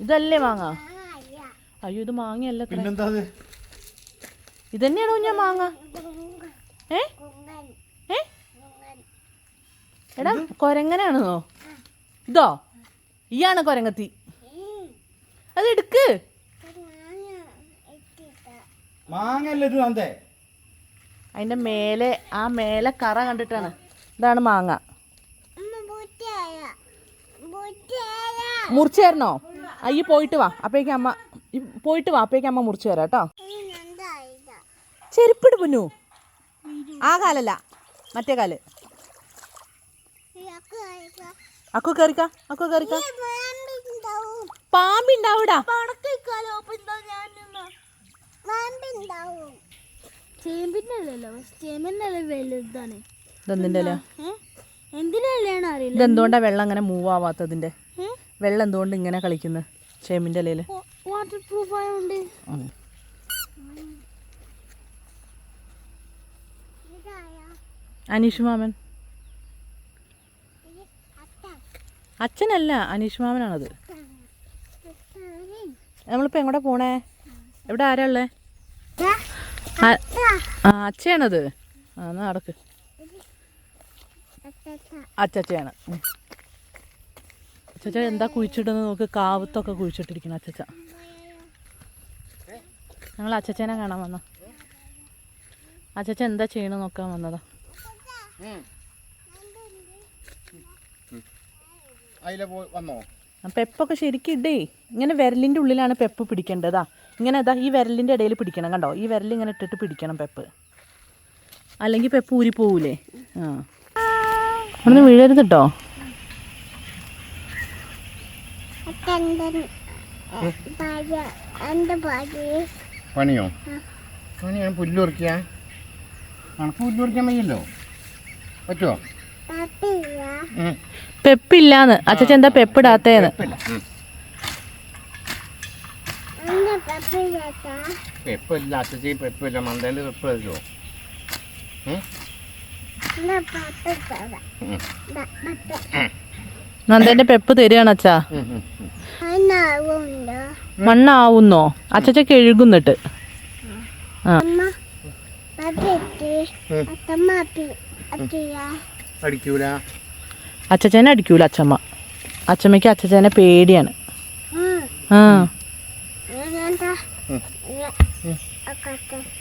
ഇതല്ലേ മാങ്ങ? അയ്യോ ഇത് മാങ്ങയല്ല പിന്നെന്താ ഇത് ഇതന്നെയാണോ ഞാൻ മാങ്ങ? ഏ? ഏ? എടാ കൊരങ്ങനാണെന്നോ? ഇതോ ഇയാണ് കൊരങ്ങത്തി? അത് എടുക്ക്. അതിന്റെ മേലെ ആ മേലെ കറ കണ്ടിട്ടാണ്. ഇതാണ് മാങ്ങ. മുറിച്ചു തരണോ അയ്യ പോയിട്ട് വാ. അപ്പേക്ക് അമ്മ പോയിട്ട് വാ. അപ്പേക്ക് അമ്മ മുറിച്ചു തരാം കേട്ടോ. ചെരുപ്പിട് പുന്നു. ആ കാലല്ല. മറ്റേ കാൽ. അക്കു കയറിക്ക അക്കു കയറിക്ക പാമ്പിണ്ടാവൂടാ. ഇതെന്തുകൊണ്ടാ വെള്ളം അങ്ങനെ മൂവ് ആവാത്തതിന്റെ? വെള്ളം എന്തുകൊണ്ട് ഇങ്ങനെ കളിക്കുന്നത് ചേമ്പിന്റെ ഇലയിൽ വാട്ടർ പ്രൂഫ് ആയതുകൊണ്ട് അനീഷ് മാമൻ. അച്ഛനല്ല അനീഷ് മാമനാണത്. നമ്മളിപ്പോ എങ്ങോട്ടാ പോണേ? എവിടെ ആരാ ഉള്ളേ? ആ- അച്ഛയാണത്. ആ എന്നാ നടക്ക്. അച്ഛയാണ്. ഉം. അച്ചച്ച എന്താ കുഴിച്ചിടുന്നത് നോക്ക്? കാവത്തൊക്കെ കുഴിച്ചിട്ടിരിക്കണം അച്ചച്ച ഞങ്ങൾ അച്ചച്ചനെ കാണാൻ വന്ന? അച്ചച്ച എന്താ ചെയ്യണ നോക്കാൻ വന്നതാ? പെപ്പൊക്കെ ശരിക്കും ഇടേ. ഇങ്ങനെ വിരലിന്റെ ഉള്ളിലാണ് പെപ്പ് പിടിക്കേണ്ടതാ. ഇങ്ങനെ ഇതാ ഈ വിരലിന്റെ ഇടയിൽ പിടിക്കണം കണ്ടോ? ഈ വിരൽ ഇങ്ങനെ ഇട്ടിട്ട് പിടിക്കണം പെപ്പ്. അല്ലെങ്കിൽ പെപ്പ് ഊരി പോവൂലേ ആ. ഒന്ന് വീഴരുത് കേട്ടോ എന്റെ ഭാര്യ പണിയോ? പണി ഞാൻ പുല്ല് പറിക്കാ? കണക്ക് പുല്ല് പറിക്കാൻ വയ്യല്ലോ. പറ്റുമോ. പെപ്പില്ലാന്ന്. അച്ഛൻ എന്താ പെപ്പിടാത്തേന്ന് പെപ്പില്ല. അച്ഛച്ചി പെപ്പില്ല. മന്തേന്റെ പെപ്പ് വരുമോ എന്റെ നന്ദേന്റെ പെപ്പ് തരികയാണ് അച്ഛാ. മണ്ണാവുന്നോ? അച്ഛ കഴുകുന്നിട്ട് ആ. അടിക്കൂല. അച്ഛച്ചനെ അടിക്കൂല അച്ഛമ്മ. അച്ഛമ്മയ്ക്ക് അച്ഛച്ചനെ പേടിയാണ്. ആ. എന്താ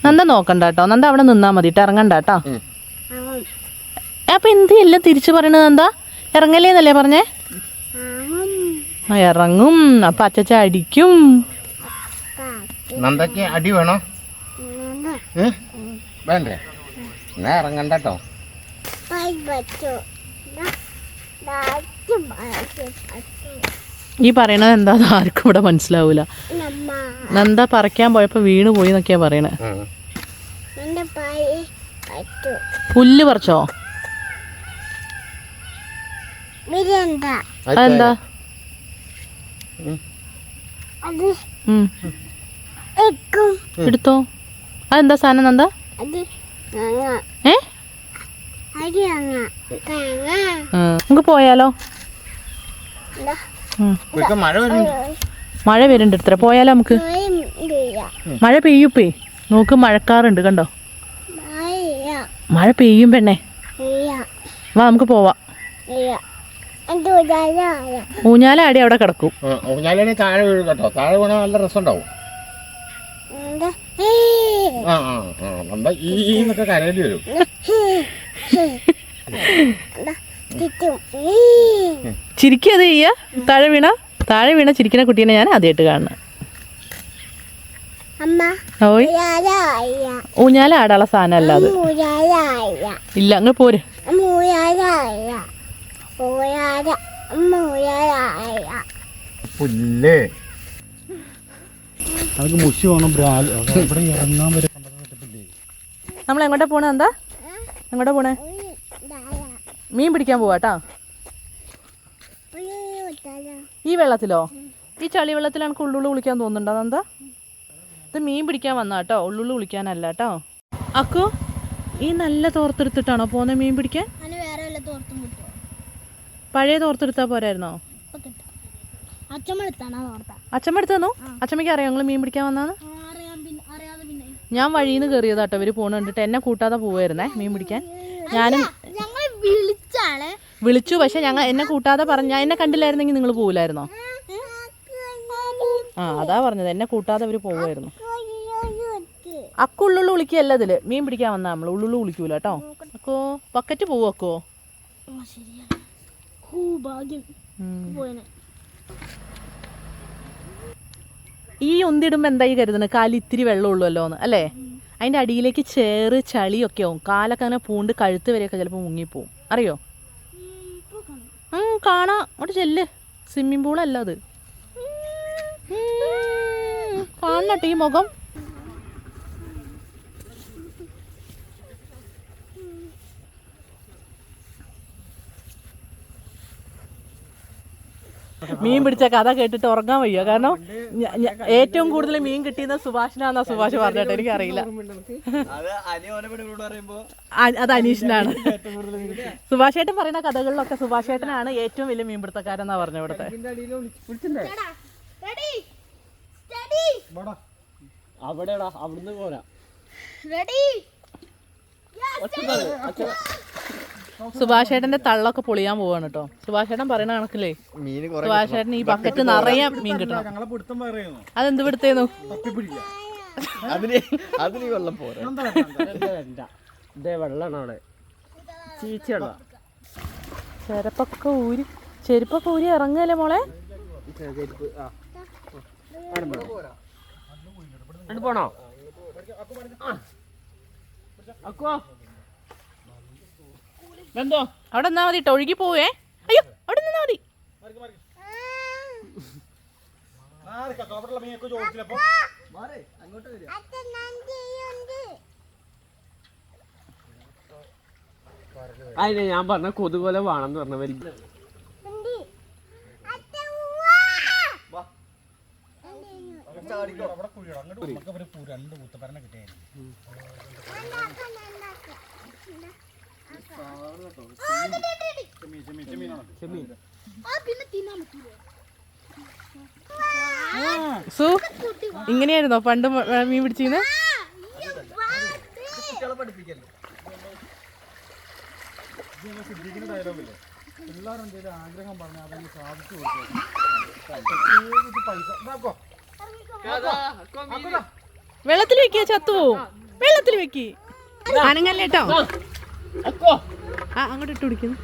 നന്ദ നോക്കണ്ട കേട്ടോ നന്ദ അവിടെ നിന്നാ മതി. ട്ടോ, ഇറങ്ങണ്ട കേട്ടോ. അപ്പൊ എന്ത് എല്ലാം തിരിച്ചു പറയണത് എന്താ ഇറങ്ങലേന്നല്ലേ പറഞ്ഞേ? ആ ഇറങ്ങും. അപ്പൊ അച്ചച്ച അടിക്കും. നന്ദയ്ക്ക് അടി വേണോ? വേണ്ടേ? എന്നാ ഇറങ്ങണ്ട കേട്ടോ ഈ പറയണത് എന്താ ആർക്കും ഇവിടെ മനസ്സിലാവൂല. നന്ദ പറിക്കാൻ പോയപ്പോ വീണ് പോയി എന്നൊക്കെയാ പറയണേ. പുല്ല് പറിച്ചോ? എക്കും എടുത്തോ? അതെന്താ സാധനം എന്താ ഏ? നമുക്ക് പോയാലോ? എന്താ. മഴ വരുന്നു. മഴ വരുന്നുണ്ട് ഇത്ര പോയാലോ നമുക്ക്? മഴ പെയ്യുപ്പേ. നോക്ക് മഴക്കാറുണ്ട് കണ്ടോ? മഴ പെയ്യും പെണ്ണേ. വാ നമുക്ക് പോവാം. മഴ എന്റെ ഉദാര ഊഞ്ഞാല ആടി അവിടെ കിടക്കും. ഞാനെ താഴെ വീഴും കേട്ടോ. താഴെ വീണാൽ നല്ല രസമുണ്ടാവും. ഉണ്ടാവും ആ ഈ എന്നൊക്കെ കരയേണ്ടി വരും. ചുറ്റും. ചിരിക്കത് ചെയ്യ. താഴെ വീണ താഴെ വീണ ചിരിക്കുന്ന കുട്ടീനെ ഞാൻ ആദ്യമായിട്ട് കാണുന്നത് അമ്മ ഓയ്. മുരാരായ ഊഞ്ഞാല ആടാനുള്ള സാധനം അല്ലാതെ അത് ഇല്ല അങ്ങ് പോര്. പുല്ലേ? നമുക്ക് മുഷി വേണം ബ്രാൽ ഇവിടെ ഇറങ്ങാൻ വരെ നമ്മൾ എങ്ങോട്ടാ പോണേ എന്താ? എങ്ങോട്ടാ പോണേ? മീൻ പിടിക്കാൻ പോവാട്ടാ ഈ വെള്ളത്തിലോ? ഈ ചളി വെള്ളത്തിലാണ് ഉള്ളുള്ളു കുളിക്കാൻ തോന്നുന്നുണ്ടോ? അതെന്താ? ഇത് മീൻ പിടിക്കാൻ വന്നാ കേട്ടോ ഉള്ളുള്ളു കുളിക്കാനല്ല കേട്ടോ അക്കു ഈ നല്ല തോർത്തെടുത്തിട്ടാണോ പോന്നെ മീൻ പിടിക്കാൻ? വേറെ പഴയ തോർത്തെടുത്താൽ പോരായിരുന്നോ അച്ഛമ്മ എടുത്ത് തന്നു അച്ഛമ്മയ്ക്ക് അറിയാം ഞങ്ങൾ മീൻ പിടിക്കാൻ വന്നാന്ന് ഞാൻ വഴിയിൽ നിന്ന് കയറിയതാട്ടോ ഇവർ പോണ കണ്ടിട്ട് എന്നെ കൂട്ടാതെ പോവായിരുന്നേ മീൻ പിടിക്കാൻ ഞാനും വിളിച്ചു പക്ഷെ ഞങ്ങൾ എന്നെ കൂട്ടാതെ പറഞ്ഞ എന്നെ കണ്ടില്ലായിരുന്നെങ്കിൽ നിങ്ങൾ പോവില്ലായിരുന്നോ ആ അതാ പറഞ്ഞത് എന്നെ കൂട്ടാതെ അവർ പോവായിരുന്നു അക്കു ഉള്ളുള്ളു വിളിക്കുകയല്ല ഇതിൽ മീൻ പിടിക്കാൻ വന്നാ നമ്മൾ ഉള്ളുള്ളു വിളിക്കൂല കേട്ടോ അക്കോ പക്കറ്റ് പോവോ അക്കോ ശരിയാണ് ഹൂ ഭാഗ്യം. പോയനെ. ഈ ഒന്നിടുമ്പോ എന്തായി കരുതണ കാലിൽ ഇത്തിരി വെള്ളം ഉള്ളുവല്ലോ എന്ന് അല്ലേ? അതിന്റെ അടിയിലേക്ക് ചേറ് ചളിയൊക്കെ ആവും. കാലൊക്കെ അങ്ങനെ പൂണ്ട് കഴുത്ത് വരെയൊക്കെ ചിലപ്പോൾ മുങ്ങിപ്പോവും. അറിയോ? കാണാ. അവിടെ ചെല്ല്. സ്വിമ്മിംഗ് പൂളല്ല അത്. കാണട്ടെ കാണണട്ടെ ഈ മുഖം. മീൻ പിടിച്ച കഥ കേട്ടിട്ട് ഉറങ്ങാൻ വയ്യ. കാരണം ഏറ്റവും കൂടുതൽ മീൻ കിട്ടിയെന്ന സുഭാഷിനാന്നാ സുഭാഷ് പറഞ്ഞിട്ട് എനിക്കറിയില്ല. അത് അനീഷിനാണ്. സുഭാഷ് ഏട്ടൻ പറയുന്ന കഥകളിലൊക്കെ സുഭാഷ് ഏട്ടനാണ് ഏറ്റവും വലിയ മീൻപിടുത്തക്കാരെന്നാ പറഞ്ഞ ഇവിടുത്തെ. റെഡി സ്റ്റഡി അവിടെടാ അവിടുന്ന് പോരാ. റെഡി. സുഭാഷ് ഏട്ടന്റെ തള്ളൊക്കെ പൊളിയാൻ പോവാണ് കേട്ടോ സുഭാഷേട്ടൻ പറയണ പറയുന്ന കണക്കില്ലേ സുഭാഷേട്ടൻ സുഭാഷ് ഈ ബക്കറ്റ് നിറയെ മീൻ കിട്ടണം. അതെന്ത് പിടുത്തേന്നു? അതിന് വെള്ളം പോരാ. വെള്ളമാണ് ചെരുപ്പൊക്കെ ഊരി ചെരുപ്പൊക്കെ ഊരി ഇറങ്ങല്ലേ മോളെ? പോണോ? അക്കോ എന്തോ? അവിടെ നിന്നാ മതി കേട്ടോ ഒഴുകി പോവേ. അയ്യോ അവിടെ നിന്നാ മതി. അതിനെ ഞാൻ പറഞ്ഞ കൊതുകൊല വേണമെന്ന് പറഞ്ഞ വലിയ അവിടെ കുഴിയോ? അങ്ങോട്ട് നമുക്ക് ഒരു പൂ- രണ്ട് കൂത്തപ്പരനെ കിട്ടിയായിരുന്നു ചെമ്മീൻ ചെമ്മീൻ ചെമ്മീനാണ് ആ പിന്നെ തിന്നാൻ പറ്റൂല സു ഇങ്ങനെയായിരുന്നോ പണ്ട് മീൻ പിടിച്ചിരുന്നത് പിള്ളേർ എന്തെങ്കിലും ആഗ്രഹം പറഞ്ഞാൽ അതൊന്ന് സാധിച്ചു കൊടുക്കും. പൈസ വെള്ളത്തിൽ വെക്കിയ ചത്തു വെള്ളത്തിൽ വെക്കി. അക്കോ ആ അങ്ങോട്ട് ഇട്ട് പിടിക്കുന്നു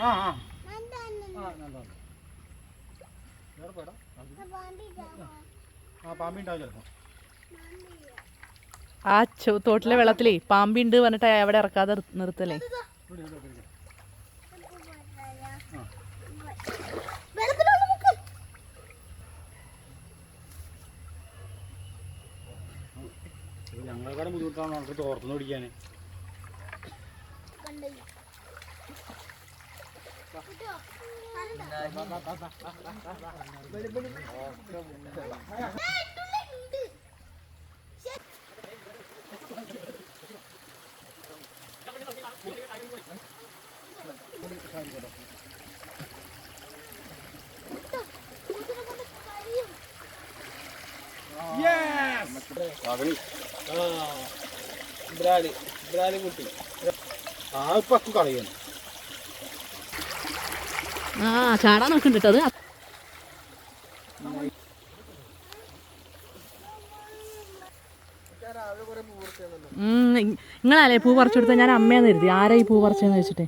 ആ ആ. ആ നല്ലതാണ്. ആ പാമ്പി ഉണ്ടാവും ചിലപ്പോൾ ആ ചോ തോട്ടിലെ വെള്ളത്തിലേ പാമ്പിണ്ട് പറഞ്ഞിട്ട് അവിടെ ഇറക്കാതെ നിർ- നിർത്തലേ. ഞങ്ങളെക്കാളും ബുദ്ധിമുട്ടാണ് നമുക്ക് തോർത്തുനിന്ന് പിടിക്കാൻ ബ്രാലി ബ്രാലി കുട്ടി. ആ കളയുന്നു ആ ചാടാൻ നോക്കുന്നുണ്ട് അത്. നിങ്ങളല്ലേ പൂ പറിച്ചു കൊടുത്ത ഞാൻ അമ്മയാന്ന് കരുതി. ആരാ ഈ പൂ പറിച്ചെന്ന് വെച്ചിട്ട്?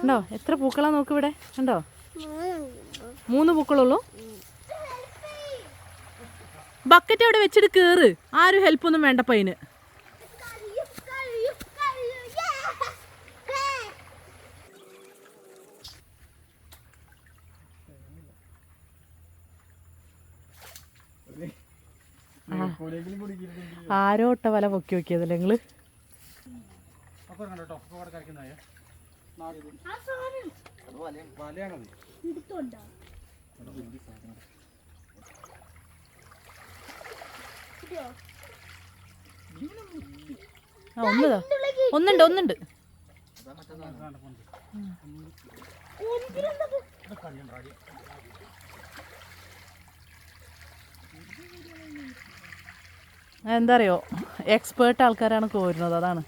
ഉണ്ടോ? എത്ര പൂക്കളാ നോക്ക് ഇവിടെ? ഉണ്ടോ? മൂന്ന് പൂക്കളുള്ളൂ? ബക്കറ്റ് അവിടെ വെച്ചിട്ട് കേറ്. ആരും ഹെൽപ്പ് ഒന്നും വേണ്ടപ്പ അതിന് ആരോ ഇട്ട വല പൊക്കി നോക്കിയതല്ലേ നിങ്ങൾ? വലയാണത്. ആ ഒന്നതാ. ഒന്നുണ്ട് ഒന്നുണ്ട്. എന്താ അറിയോ എക്സ്പേർട്ട് ആൾക്കാരാണ് കോരുന്നത് അതാണ്.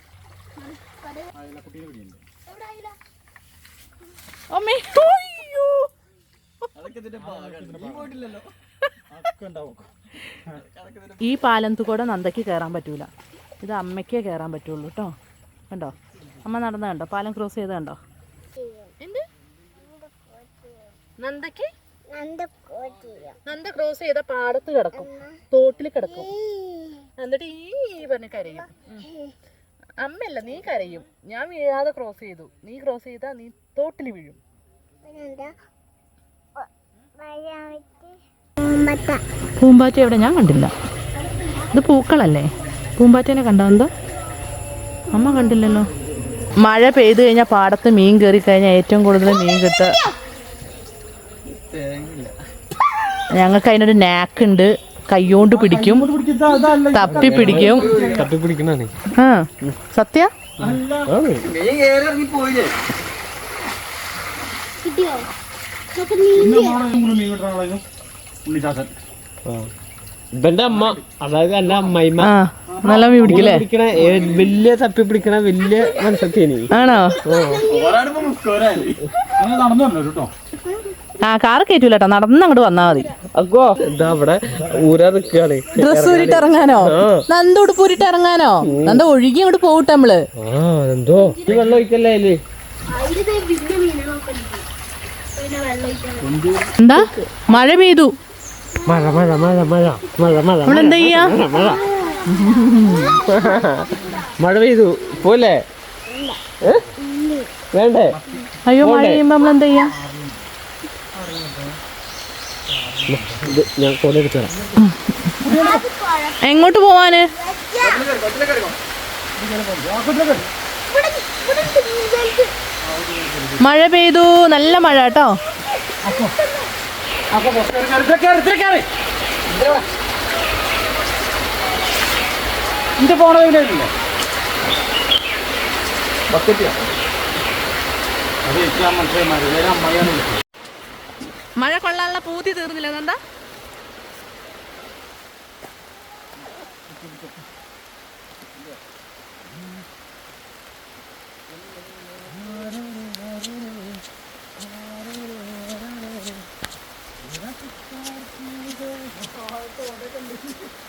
അമ്മേ അതൊക്കെ ഇതിന്റെ ഭാഗമാണ്. നീ പോയിട്ടില്ലല്ലോ. ഈ പാലത്തു കൂടെ നന്ദയ്ക്ക് കയറാൻ പറ്റൂല. ഇത് അമ്മയ്ക്കേ കയറാൻ പറ്റുള്ളൂ കേട്ടോ കണ്ടോ? അമ്മ നടന്ന കണ്ടോ? പാലം ക്രോസ് ചെയ്ത് കണ്ടോ? നന്ദയ്ക്ക്? നന്ദ ക്രോസ് ചെയ്ത പാടത്ത് കിടക്കും. തോട്ടിൽ കിടക്കും. എന്നിട്ട് ഈ പറഞ്ഞ് കരയും. അമ്മയല്ല നീ കരയും. ഞാൻ വീഴാതെ ക്രോസ് ചെയ്തു. നീ ക്രോസ് ചെയ്താ നീ തോട്ടിൽ വീഴും. പൂമ്പാറ്റ. എവിടെ? ഞാൻ കണ്ടില്ല. ഇത് പൂക്കളല്ലേ? പൂമ്പാറ്റേനെ കണ്ടോ? എന്താ? അമ്മ കണ്ടില്ലല്ലോ. മഴ പെയ്തു കഴിഞ്ഞാൽ പാടത്ത് മീൻ കയറി കഴിഞ്ഞാൽ ഏറ്റവും കൂടുതൽ മീൻ കിട്ടുക. ഞങ്ങൾക്ക് അതിനൊരു നാക്ക് ഉണ്ട് കൈകൊണ്ട് പിടിക്കും. തപ്പി പിടിക്കും. ആ സത്യ? കിട്ടിയോ? ഇവന്റെ അമ്മ അതായത് എന്റെ അമ്മായിമ്മ. ആ നല്ല മീൻ പിടിക്കില്ലേ പിടിക്കണ ഏ- വലിയ തപ്പി പിടിക്കണ വലിയ മനസ്സൊക്കെയാണ് ആണോ? ഓരാണിപ്പോ മുക്കോരായി അങ്ങനെ നടന്നു വന്നു കേട്ടോ? ആ കാറ് കയറ്റൂല കേട്ടോ നടന്ന് അങ്ങോട്ട് വന്നാ മതി. അക്കോ ഇതാ അവിടെ ഊരാ നിക്കാണ്. ഡ്രസ് ഊരിട്ട് ഇറങ്ങാനോ? നന്ദ ഉടുപ്പൂരിട്ട് ഇറങ്ങാനോ? നന്ദ ഒഴുകി അങ്ങോട്ട് പോകട്ടെ നമ്മൾ. ആ എന്തോ? ഈ വെള്ളം ഒഴിക്കല്ലേ അതിൽ? വലിയ പിന്നെ വെള്ളം എന്താ? മഴ പെയ്തു. മഴ മഴ മഴ മഴ മഴ മഴ നമ്മളെന്താ ചെയ്യാ? മഴ മഴ പെയ്തു. പോലെ? വേണ്ടേ? അയ്യോ മഴ പെയ്യുമ്പോ നമ്മളെന്താ ചെയ്യാ? ഞാൻ കോല എടുത്തു തരാം. എങ്ങോട്ട് പോവാന്? മഴ പെയ്തു. നല്ല മഴ കേട്ടോ. പോണ മനസ്സിലായി അമ്മയാണ് വിളിച്ചത്. മഴ കൊള്ളാനുള്ള പൂതി തീർന്നില്ല. എന്താ എന്നെ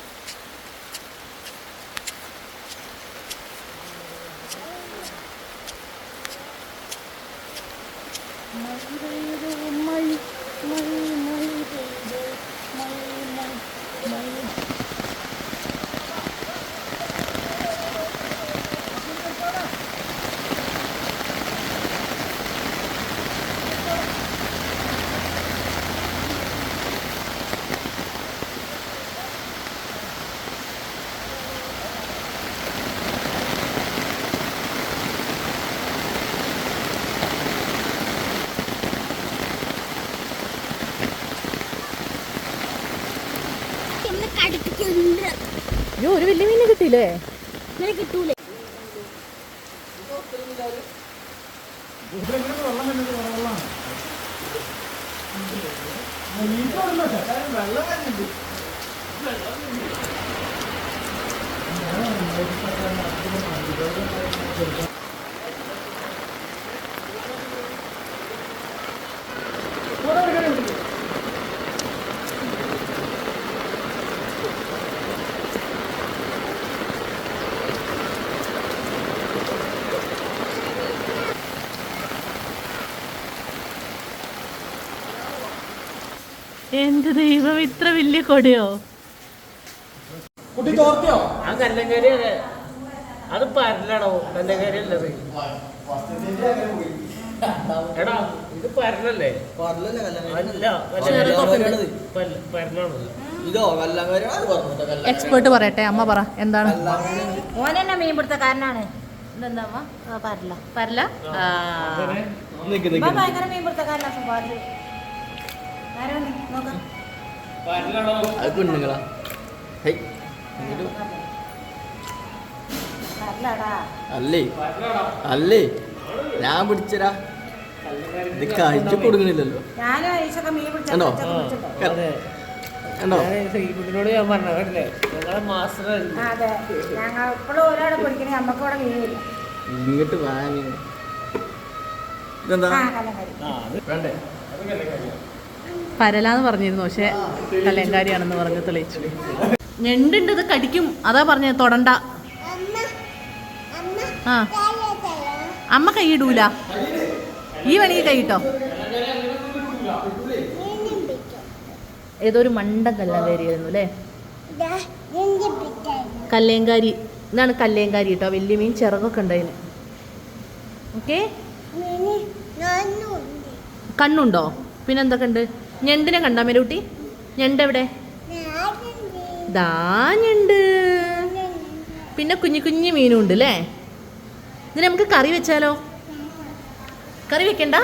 വലിയ എന്ത് ദൈവം ഇത്ര വലിയ കൊടയോ? കുട്ടി തോർത്തിയോ? ആ കല്ലങ്കരി അതെ അത് പരലാണോ? കല്ലങ്കരി അല്ലത് എടാ ഇത് പരലല്ലേ? അല്ല പരലാണോ ഇതോ കല്ലങ്കരോ അത് പറഞ്ഞു കല്ല എക്സ്പേർട്ട് പറയട്ടെ അമ്മ പറ എന്താണ്? ഓനെന്നെ മീൻ പിടുത്തക്കാരനാണ് പരല. പരല? ഭയങ്കര മീൻ പിടുത്തക്കാരനാ? നോക്കാം അത് പെണ്ണുങ്ങളാ. അല്ലേ? അല്ലേ? ഞാൻ പിടിച്ചരാ ഇത് കഴിച്ചു കൊടുക്കണില്ലല്ലോ. ഉണ്ടോ കണ്ടോ? ഞാൻ പറഞ്ഞ ഞങ്ങളെ മാസ്റ്റർ ഇങ്ങോട്ട് വാങ്ങി ഇതെന്താ? വേണ്ടേ? പരലാന്ന് പറഞ്ഞിരുന്നു പക്ഷെ കലങ്കാരിയാണെന്ന് പറഞ്ഞ് തെളിയിച്ചു. ഞണ്ടുണ്ട് ഇത് കടിക്കും. അതാ പറഞ്ഞത് തൊടണ്ട. ആ. അമ്മ കൈയിടൂല ഈ വേണമെങ്കിൽ കൈയിട്ടോ ഏതോ ഒരു മണ്ട കല്ലങ്കാരി ആയിരുന്നു അല്ലേ? കല്ലേങ്കാരി. ഇതാണ് കല്ലേങ്കാരി കേട്ടോ വലിയ മീൻ ചിറകൊക്കെ ഉണ്ടായിന്. ഓക്കെ. കണ്ണുണ്ടോ? പിന്നെ എന്തൊക്കെ ഉണ്ട് ഞണ്ടിനെ കണ്ടോ മെലൂട്ടി? ഞണ്ട് എവിടെ ദാ ഞണ്ട്. പിന്നെ കുഞ്ഞു കുഞ്ഞു മീനും ഉണ്ട് അല്ലേ ഇതിന് നമുക്ക് കറി വെച്ചാലോ? കറി വെക്കണ്ട?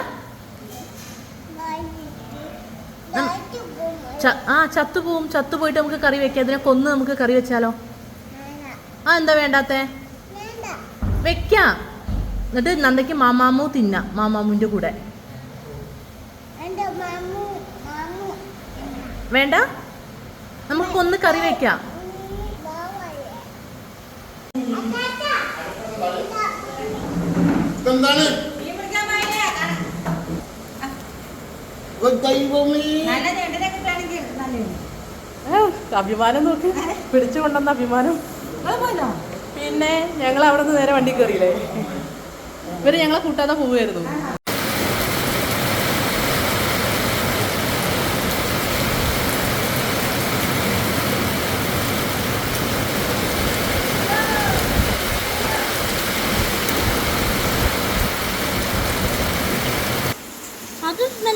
ആ ചത്തു പോവും ചത്തു പോയിട്ട് നമുക്ക് കറി വെക്കാം. അതിനെ കൊന്ന് നമുക്ക് കറി വെച്ചാലോ? ആ എന്താ വേണ്ടാത്തേ? വെക്കാം. എന്നിട്ട് നന്ദയ്ക്ക് മാമാമു തിന്നാം. മാമാമുവിന്റെ കൂടെ. വേണ്ട. നമുക്കൊന്ന് കറി വെക്കാം. അഭിമാനം നോക്കി. പിടിച്ചു കൊണ്ടുവന്ന അഭിമാനം. പിന്നെ ഞങ്ങൾ അവിടെ നിന്ന് നേരെ വണ്ടി കയറിയില്ലേ? ഇവർ ഞങ്ങളെ കൂട്ടാതെ പോവുമായിരുന്നു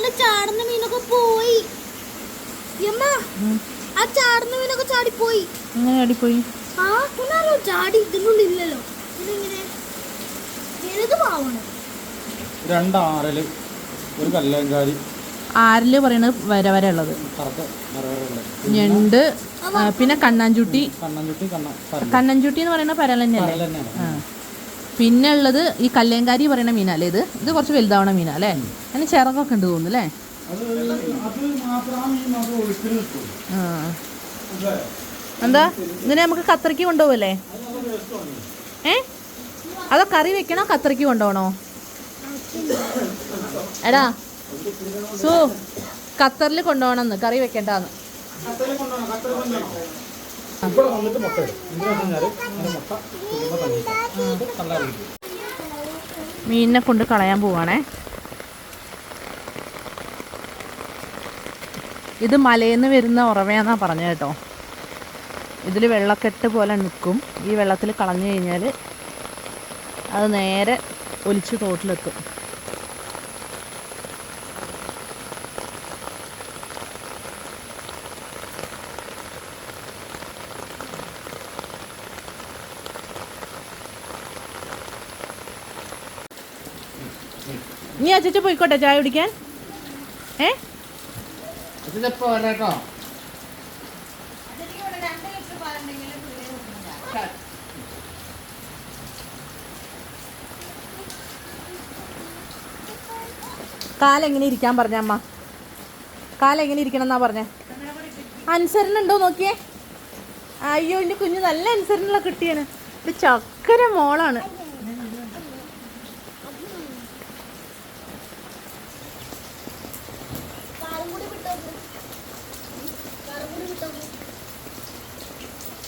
നല്ല ചാടുന്ന മീനൊക്കെ പോയി. യമ്മ ആ ചാടുന്ന മീനൊക്കെ ചാടിപ്പോയി. അങ്ങനെ ചാടിപ്പോയി? ആ കുന്നാലോ ചാടി ഇതിനുള്ളിൽ ഇല്ലല്ലോ. ഇതിങ്ങനെ? ഏത് പാവണം? ഒരു കല്ലങ്കാരി ആരിൽ പറയണത് വര വര ഉള്ളത്? ഞണ്ട് പിന്നെ കണ്ണാഞ്ചുട്ടി കണ്ണാഞ്ചുട്ടി കണ്ണ പരൽ എന്ന് പറയുന്ന പരൽ തന്നെയല്ലേ തന്നെയാണ് ആ. പിന്നെ ഉള്ളത് ഈ കല്ലേങ്കാരി പറയുന്ന മീനല്ലേ ഇത്? ഇത് കുറച്ച് വലുതാവണ മീനാ അല്ലേ? അതിന് ചിറകൊക്കെ ഉണ്ട് തോന്നുന്നു അല്ലേ? എന്താ? ഇതിനെ നമുക്ക് കത്രയ്ക്ക് കൊണ്ടുപോകല്ലേ ഏ? അതോ കറി വെക്കണോ കത്രയ്ക്ക് കൊണ്ടുപോകണോ? എടാ സു ഖത്തറിൽ കൊണ്ടുപോകണമെന്ന് കറി വെക്കണ്ടെന്ന് ഇവിടെ വന്നിട്ട് മുട്ട ഇടും. എന്തിനാ വെച്ചാൽ മീനിനെ കൊണ്ട് കളയാൻ പോവാണേ. ഇത് മലയിൽ വരുന്ന ഉറവയാന്നാ പറഞ്ഞു കേട്ടോ. ഇതിൽ വെള്ളക്കെട്ട് പോലെ നിൽക്കും ഈ വെള്ളത്തിൽ കളഞ്ഞു കഴിഞ്ഞാൽ അത് നേരെ ഒലിച്ച് തോട്ടിലെത്തും. അച്ഛച്ച പോയിക്കോട്ടെ ചായ കുടിക്കാൻ? ഏ? കാലെങ്ങനെ ഇരിക്കാൻ പറഞ്ഞ അമ്മ? കാലെങ്ങനെ ഇരിക്കണം എന്നാ പറഞ്ഞേ? അനുസരണ ഉണ്ടോ നോക്കിയേ? അയ്യോ എന്റെ കുഞ്ഞ് നല്ല അനുസരണുള്ള കിട്ടിയാണ്. ഇത് ചക്കര മോളാണ് കാലും കൂടി വിട്ടോ കാലും കൂടി വിട്ടോ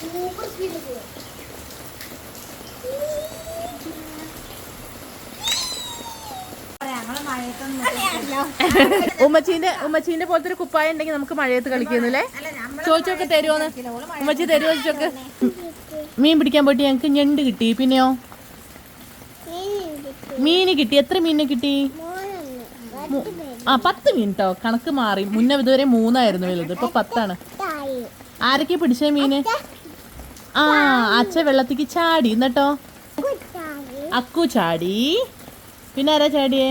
സൂപ്പർ സ്പീഡിൽ പോവാ ഞങ്ങൾ മഴയത്തൊന്നും ഉമ്മച്ചീന്റെ ഉമ്മച്ചീന്റെ പോലത്തെ ഒരു കുപ്പായ ഉണ്ടെങ്കിൽ നമുക്ക് മഴയത്ത് കളിക്കുന്നില്ലേ? ചോദിച്ചൊക്കെ തരുമോന്ന് ഉമ്മച്ചി തരുമോ ചോദിച്ചൊക്കെ? മീൻ പിടിക്കാൻ പോയിട്ട് ഞങ്ങൾക്ക് ഞണ്ട് കിട്ടി. പിന്നെയോ? മീന് കിട്ടി. എത്ര മീനിനെ കിട്ടി? ആ പത്ത് മീൻ കേട്ടോ കണക്ക് മാറി. മുന്നേ ഇതുവരെ മൂന്നായിരുന്നു വലുത്. ഇപ്പൊ പത്താണ്. ആരൊക്കെ പിടിച്ച മീന്? ആ അച്ഛ വെള്ളത്തിക്ക് ചാടി. എന്നിട്ടോ അക്കു ചാടി പിന്നെ ആരാ ചാടിയേ?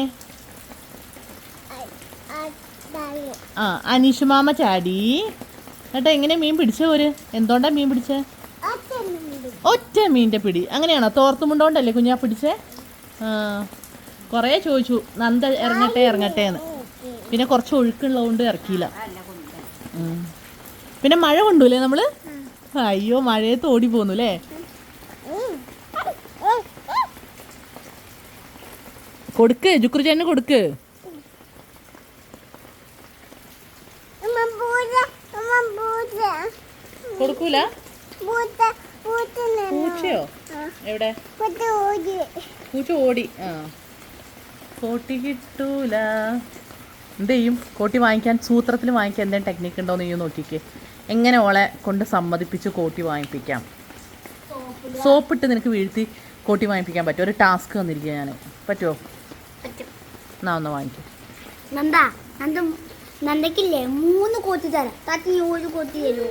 ആ അനീഷ് മാമ ചാടി. കേട്ടോ എങ്ങനെ മീൻ പിടിച്ച ഒരു? എന്തോണ്ടാ മീൻ പിടിച്ചേ? ഒറ്റ മീന്റെ പിടി. അങ്ങനെയാണോ? തോർത്തുമുണ്ടോണ്ടല്ലേ കുഞ്ഞാ പിടിച്ചേ? കുറേ ചോദിച്ചു. നന്ദ ഇറങ്ങട്ടെ ഇറങ്ങട്ടെ എന്ന്. പിന്നെ കുറച്ച് ഒഴുക്കുള്ളതുകൊണ്ട് ഇറക്കിയില്ല. പിന്നെ മഴ കൊണ്ടുല്ലേ നമ്മൾ? അയ്യോ മഴയത്ത് ഓടി പോന്നു അല്ലേ കൊടുക്ക് ജുക്രുചേന് കൊടുക്ക് അമ്മ പൂച്ച അമ്മ പൂച്ച കൊടുക്കൂല? പൂച്ച പൂച്ച പൂച്ചയോ? എവിടെ? പൂച്ച ഓടി. ആ. കോട്ടി കിട്ടൂല. എന്ത് ചെയ്യും? കോട്ടി വാങ്ങിക്കാൻ സൂത്രത്തിൽ വാങ്ങിക്കാൻ എന്തെങ്കിലും ടെക്നിക്ക് ഉണ്ടോ എന്ന് നീ നോക്കിക്കേ. എങ്ങനെ ഓളെ കൊണ്ട് സമ്മതിപ്പിച്ച് കോട്ടി വാങ്ങിപ്പിക്കാം? സോപ്പിട്ട് നിനക്ക് വീഴ്ത്തി കോട്ടി വാങ്ങിപ്പിക്കാൻ പറ്റുമോ? ഒരു ടാസ്ക് തന്നിരിക്കുക ഞാൻ പറ്റുമോ എന്നാ ഒന്ന് വാങ്ങിക്കും. നന്ദക്കില്ലേ? മൂന്ന് കോത്തി തരാം. തട്ടി ഒരു കോത്തി തരൂ.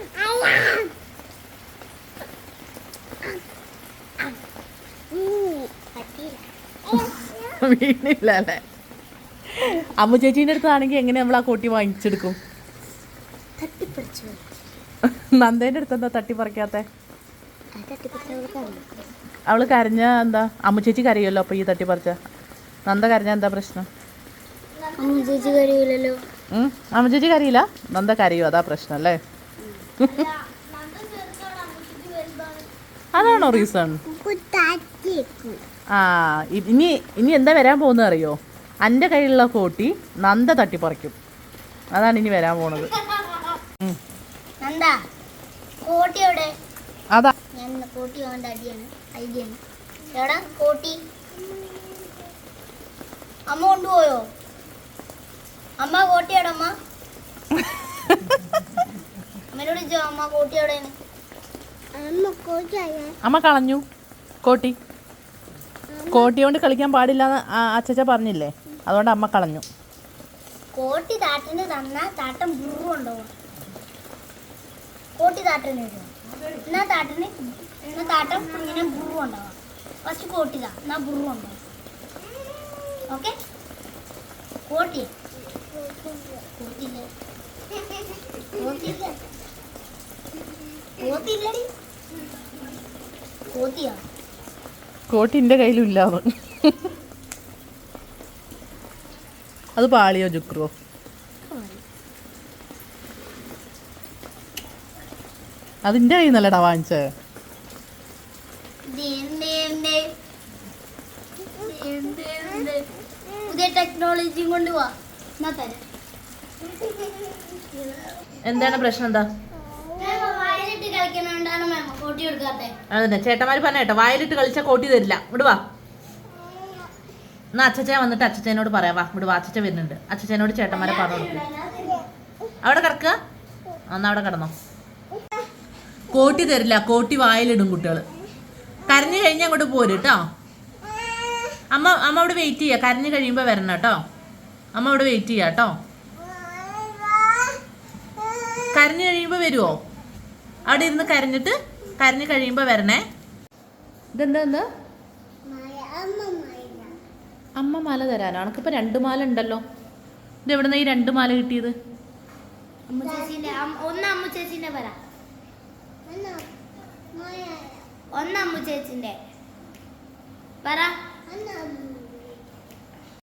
വീണില്ല അല്ലേ? അമ്മു ചേച്ചീന്റെ അടുത്താണെങ്കിൽ എങ്ങനെ നമ്മൾ ആ കോട്ടി വാങ്ങിച്ചെടുക്കും? നന്ദേന്റെ അടുത്ത് എന്താ തട്ടി പറിക്കാത്ത? അവൾ കരഞ്ഞ എന്താ? അമ്മ ചേച്ചി കരയുമല്ലോ അപ്പൊ ഈ തട്ടി പറിച്ച നന്ദ കരഞ്ഞ എന്താ പ്രശ്നം? അമ്മ ചേച്ചി കഴിയില്ലല്ലോ ഉം? അമ്മു ചേച്ചി കരയില്ല? നന്ദ കരയോ അതാ പ്രശ്നം അല്ലേ? അതാണോ റീസൺ ആ ഇനി ഇനി എന്താ വരാൻ പോകുന്നത് അറിയോ? എന്റെ കയ്യിലുള്ള കോട്ടി നന്ദ തട്ടി തട്ടിപ്പറിക്കും അതാണ് ഇനി വരാൻ പോണത്. അതാ. കോട്ടി. അമ്മ കൊണ്ടുപോയോ? അമ്മ കോട്ടി എവിടെ അമ്മ? അമ്മനോട് അമ്മ കോട്ടി എവിടെയാണ് അമ്മ കോട്ടി അമ്മ കളഞ്ഞു. കോട്ടി. കോട്ടി കൊണ്ട് കളിക്കാൻ പാടില്ല എന്ന് അച്ചച്ച പറഞ്ഞില്ലേ? അതുകൊണ്ട് അമ്മ കളഞ്ഞു. കോട്ടി താട്ടിന് തന്നാ താട്ടം ബുറു ഉണ്ടാവും കോട്ടി താട്ടിന് എന്നാ താട്ടിന് എന്നാ താട്ടം ഇങ്ങനെ ബുറു ഉണ്ടാവാം ഫസ്റ്റ് കോട്ടി താ എന്നാ ബുറു ഉണ്ടാവും ഓക്കെ കോട്ടി കോട്ടിയില്ലേ കയ്യിലില്ല അവൻ. അത് പാളിയോ ജുക്രോ അതിന്റെ കയ്യിൽ നിന്നല്ലടാ വാങ്ങിച്ചേ. പുതിയ ടെക്നോളജിയും കൊണ്ട് പോവാ. എന്നാ തരാം എന്താണ് പ്രശ്നം എന്താ? അതന്നെ. ചേട്ടന്മാര് പറഞ്ഞ കേട്ടോ വായിലിട്ട് കളിച്ചാൽ കോട്ടി തരില്ല. ഇവിടെ വാ. എന്നാ അച്ഛൻ വന്നിട്ട് അച്ഛച്ചനോട് പറയാം. വാ ഇവിടെ വാ. അച്ഛച്ച വരുന്നുണ്ട്. അച്ഛച്ചനോട് ചേട്ടന്മാരെ പറഞ്ഞു കൊടുക്കും. അവിടെ കിടക്കുക എന്നാ അവിടെ കിടന്നോ. കോട്ടി തരില്ല. കോട്ടി വായിലിടും കുട്ടികൾ കരഞ്ഞു കഴിഞ്ഞാൽ അങ്ങോട്ട് പോരും കേട്ടോ. അമ്മ അമ്മ അവിടെ വെയിറ്റ് ചെയ്യുക കരഞ്ഞു കഴിയുമ്പോൾ വരണം കേട്ടോ. അമ്മ അവിടെ വെയിറ്റ് ചെയ്യാം കേട്ടോ കരഞ്ഞു കഴിയുമ്പോൾ വരുമോ അവിടെ ഇരുന്ന് കരഞ്ഞിട്ട് കരഞ്ഞു കഴിയുമ്പോൾ വരണേ. ഇതെന്താ എന്താ അമ്മ മാല തരാനോ? അണക്കിപ്പോൾ രണ്ട് മാല ഉണ്ടല്ലോ. ഇത് എവിടുന്ന ഈ രണ്ട് മാല കിട്ടിയത്? ഒന്ന് അമ്മ ചേച്ചിന്റെ പറ ഒന്ന് അമ്മ ചേച്ചിന്റെ പറ